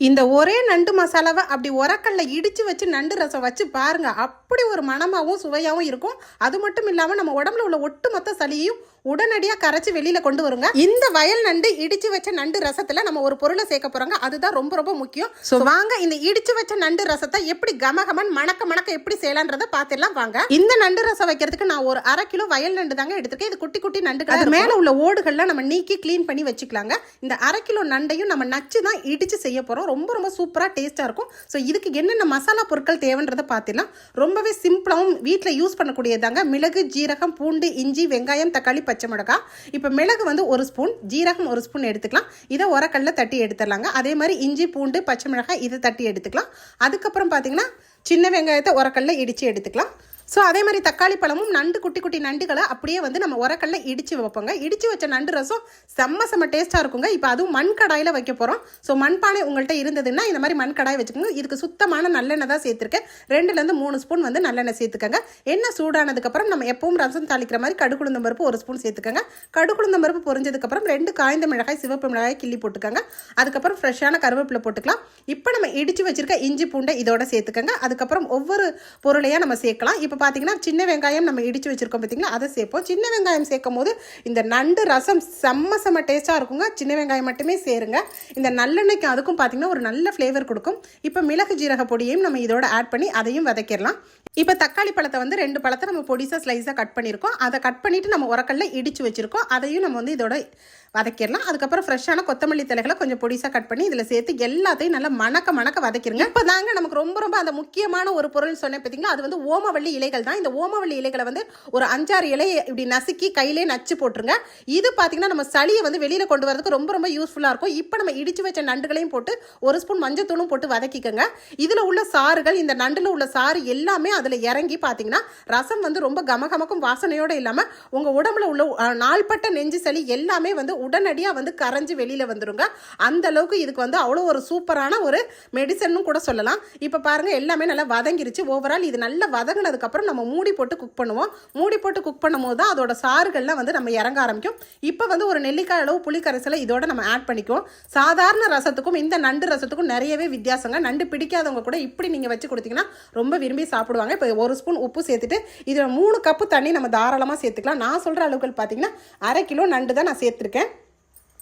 இந்த ஒரே நண்டு மசாலாவை அப்படி உரக்கல்ல இடிச்சு வச்சு நண்டு ரசம் வச்சு பாருங்க அப்படி ஒரு மணமாவும் சுவையாவும் இருக்கும். அது மட்டும் இல்லாம நம்ம உடம்புல உள்ள ஒட்டுமொத்த சளியையும் உடனடியாக கரைச்சி வெளியில கொண்டு வருங்க. இந்த வயல் நண்டு இடிச்சு வச்ச நண்டு ரசத்துல நம்ம ஒரு பொருளை சேர்க்க போறோங்க. அதுதான் ரொம்ப ரொம்ப முக்கியம். ஸோ வாங்க இந்த இடிச்சு வச்ச நண்டு ரசத்தை எப்படி கமகமன் மணக்க மணக்க எப்படி செய்யலான்றதை பார்த்துடலாம் வாங்க. இந்த நண்டு ரசம் வைக்கிறதுக்கு நான் ஒரு அரை கிலோ வயல் நண்டு தாங்க எடுத்திருக்கேன். இது குட்டி குட்டி நண்டு அது மேல உள்ள ஓடுகள்லாம் நம்ம நீக்கி க்ளீன் பண்ணி வச்சுக்கலாங்க. இந்த அரை கிலோ நண்டையும் நம்ம நச்சு தான் இடிச்சு செய்ய போறோம் ரொம்ப ரொம்ப சூப்பராக டேஸ்ட்டாக இருக்கும். ஸோ இதுக்கு என்னென்ன மசாலா பொருட்கள் தேவைன்றதை பார்த்துலாம் ரொம்பவே சிம்பிளாகவும் வீட்டில் யூஸ் பண்ணக்கூடியதாங்க மிளகு ஜீரகம் பூண்டு இஞ்சி வெங்காயம் தக்காளி பச்சை மிளகாய் இப்போ மிளகு வந்து ஒரு ஸ்பூன் ஜீரகம் ஒரு ஸ்பூன் எடுத்துக்கலாம். இதை உரக்கல்ல தட்டி எடுத்துடலாங்க. அதே மாதிரி இஞ்சி பூண்டு பச்சை மிளகாய் இதை தட்டி எடுத்துக்கலாம். அதுக்கப்புறம் பார்த்தீங்கன்னா சின்ன வெங்காயத்தை உரக்கல்ல இடித்து எடுத்துக்கலாம். ஸோ அதே மாதிரி தக்காளி பழமும் நண்டு குட்டி குட்டி நண்டுகளை அப்படியே வந்து நம்ம உரக்கல்ல இடித்து வைப்போங்க. இடித்து வச்ச நண்டு ரசம் செம்ம செம்ம டேஸ்ட்டாக இருக்குங்க. இப்போ அதுவும் மண் கடாயில் வைக்க போகிறோம் ஸோ மண்பானை உங்கள்கிட்ட இருந்ததுன்னா இந்த மாதிரி மண் கடாய் வச்சுக்கோங்க. இதுக்கு சுத்தமான நல்லெண்ணெய் தான் சேர்த்துருக்கேன். ரெண்டுலேருந்து மூணு ஸ்பூன் வந்து நல்லெண்ணெய் சேர்த்துக்கோங்க. எண்ணெய் சூடானதுக்கப்புறம் நம்ம எப்பவும் ரசம் தாளிக்கிற மாதிரி கடுகுளுந்தம் பருப்பு ஒரு ஸ்பூன் சேர்த்துக்கோங்க. கடுகுளுந்தம் பருப்பு பொரிஞ்சதுக்கப்புறம் ரெண்டு காய்ந்த மிளகாய் சிவப்பு மிளகாய் கிள்ளி போட்டுக்கோங்க. அதுக்கப்புறம் ஃப்ரெஷ்ஷான கருவேப்பிலை போட்டுக்கலாம். இப்போ நம்ம இடித்து வச்சுருக்க இஞ்சி பூண்டை இதோட சேர்த்துக்கோங்க. அதுக்கப்புறம் ஒவ்வொரு பொருளையாக நம்ம சேர்க்கலாம். இப்போ பார்த்தீங்கன்னா சின்ன வெங்காயம் நம்ம இடித்து வச்சுருக்கோம் பார்த்தீங்கன்னா அதை சேர்ப்போம். சின்ன வெங்காயம் சேர்க்கும் போது இந்த நண்டு ரசம் செம்ம செம்ம டேஸ்ட்டாக இருக்குங்க. சின்ன வெங்காயம் மட்டுமே சேருங்க. இந்த நல்லெண்ணெய்க்கு அதுக்கும் பார்த்தீங்கன்னா ஒரு நல்ல ஃப்ளேவர் கொடுக்கும். இப்போ மிளகு ஜீரக பொடியையும் நம்ம இதோட ஆட் பண்ணி அதையும் வதக்கிடலாம். இப்போ தக்காளி பழத்தை வந்து ரெண்டு பழத்தை நம்ம பொடிசாக ஸ்லைஸாக கட் பண்ணியிருக்கோம். அதை கட் பண்ணிவிட்டு நம்ம உரக்கல்ல இடித்து வச்சுருக்கோம். அதையும் நம்ம வந்து இதோட வதக்கிடலாம். அதுக்கப்புறம் ஃப்ரெஷ்ஷான கொத்தமல்லி தலைகளை கொஞ்சம் பொடிசாக கட் பண்ணி இதில் சேர்த்து எல்லாத்தையும் நல்லா மணக்க மணக்க வதக்கிருங்க. இப்போ தாங்க நமக்கு ரொம்ப ரொம்ப அந்த முக்கியமான ஒரு பொருள்னு சொன்னேன் பார்த்தீங்களா அது வந்து ஓமவள்ளி இலைகள் தான். இந்த ஓமவள்ளி இலைகளை வந்து ஒரு அஞ்சாறு இலையை இப்படி நசுக்கி கையிலே நச்சு போட்டுருங்க. இது பார்த்தீங்கன்னா நம்ம சளியை வந்து வெளியில் கொண்டு வரதுக்கு ரொம்ப ரொம்ப யூஸ்ஃபுல்லாக இருக்கும். இப்போ நம்ம இடிச்சு வச்ச நண்டுகளையும் போட்டு ஒரு ஸ்பூன் மஞ்சத்தூளும் போட்டு வதக்கிக்கோங்க. இதில் உள்ள சாறுகள் இந்த நண்டில் உள்ள சாறு எல்லாமே அதில் இறங்கி பார்த்தீங்கன்னா ரசம் வந்து ரொம்ப கமகமக்கும் வாசனையோடு இல்லாமல் உங்கள் உடம்புல உள்ள நாள்பட்ட நெஞ்சு சளி எல்லாமே வந்து உடனடியாக வந்து கரைஞ்சி வெளியில் வந்துருங்க. அந்த அளவுக்கு இதுக்கு வந்து அவ்வளோ ஒரு சூப்பரான ஒரு மெடிசன்னு கூட சொல்லலாம். இப்போ பாருங்கள் எல்லாமே நல்லா வதங்கிருச்சு. ஓவரால் இது நல்லா வதங்கினதுக்கப்புறம் நம்ம மூடி போட்டு குக் பண்ணுவோம். மூடி போட்டு குக் பண்ணும்போது தான் அதோட சாறுகள்லாம் வந்து நம்ம இறங்க ஆரம்பிக்கும். இப்போ வந்து ஒரு நெல்லிக்காய் அளவு புளி கரைசலை இதோட நம்ம ஆட் பண்ணிக்குவோம். சாதாரண ரசத்துக்கும் இந்த நண்டு ரசத்துக்கும் நிறையவே வித்தியாசங்க. நண்டு பிடிக்காதவங்க கூட இப்படி நீங்கள் வச்சு கொடுத்தீங்கன்னா ரொம்ப விரும்பி சாப்பிடுவாங்க. இப்போ ஒரு ஸ்பூன் உப்பு சேர்த்துட்டு இதில் மூணு கப்பு தண்ணி நம்ம தாராளமாக சேர்த்துக்கலாம். நான் சொல்கிற அளவுகள் பார்த்தீங்கன்னா அரை கிலோ நண்டு தான் நான் சேர்த்துருக்கேன்.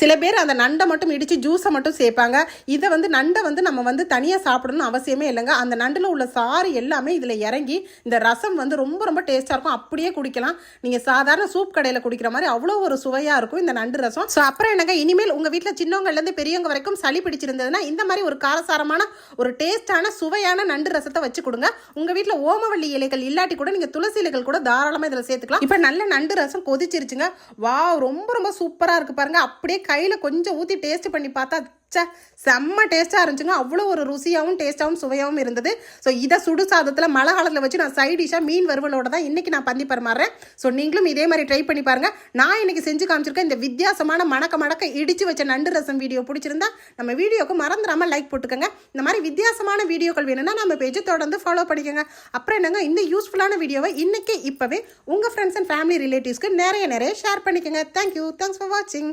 சில பேர் அந்த நண்டை மட்டும் இடித்து ஜூஸை மட்டும் சேர்ப்பாங்க. இதை வந்து நண்டை வந்து நம்ம வந்து தனியாக சாப்பிடணும்னு அவசியமே இல்லைங்க. அந்த நண்டில் உள்ள சாறு எல்லாமே இதில் இறங்கி இந்த ரசம் வந்து ரொம்ப ரொம்ப டேஸ்ட்டாக இருக்கும். அப்படியே குடிக்கலாம். நீங்கள் சாதாரண சூப் கடையில் குடிக்கிற மாதிரி அவ்வளோ ஒரு சுவையாக இருக்கும் இந்த நண்டு ரசம். ஸோ அப்புறம் என்னங்க? இனிமேல் உங்கள் வீட்டில் சின்னவங்கலேருந்து பெரியவங்க வரைக்கும் சளி பிடிச்சிருந்ததுன்னா இந்த மாதிரி ஒரு காரசாரமான ஒரு டேஸ்டான சுவையான நண்டு ரசத்தை வச்சு கொடுங்க. உங்கள் வீட்டில் ஓமவள்ளி இலைகள் இல்லாட்டி கூட நீங்கள் துளசி இலைகள் கூட தாராளமாக இதில் சேர்த்துக்கலாம். இப்போ நல்ல நண்டு ரசம் கொதிச்சிருச்சுங்க. வா ரொம்ப ரொம்ப சூப்பராக இருக்குது பாருங்க. அப்படியே கையில் கொஞ்சம் ஊற்றி டேஸ்ட் பண்ணி பார்த்தா ச்சே செம்ம டேஸ்ட்டாக இருந்துச்சுங்க. அவ்வளோ ஒரு ருசியாகவும் டேஸ்ட்டாகவும் சுவையாகவும் இருந்தது. ஸோ இதை சுடு சாதத்தில் மழை காலத்தில் வச்சு நான் சைட் டிஷ்ஷாக மீன் வறுவலோட தான் இன்றைக்கி நான் பந்தி பரிமாறேன் ஸோ நீங்களும் இதே மாதிரி ட்ரை பண்ணி பாருங்கள் நான் இன்னைக்கு செஞ்சு காமிச்சிருக்கேன் இந்த வித்தியாசமான மணக்க மணக்க இடித்து வச்ச நண்டு ரசம் வீடியோ பிடிச்சிருந்தா நம்ம வீடியோக்கு மறந்துடாமல் லைக் போட்டுக்கோங்க. இந்த மாதிரி வித்தியாசமான வீடியோக்கள் வேணும்னா நம்ம பேஜை தொடர்ந்து ஃபாலோ பண்ணிக்கோங்க. அப்புறம் என்னங்க இந்த யூஸ்ஃபுல்லான வீடியோவை இன்றைக்கே இப்போவே உங்கள் ஃப்ரெண்ட்ஸ் அண்ட் ஃபேமிலி ரிலேட்டிவ்ஸ்க்கு நிறைய நிறைய ஷேர் பண்ணிக்கோங்க. தேங்க்யூ தேங்க்ஸ் ஃபார் வாட்சிங்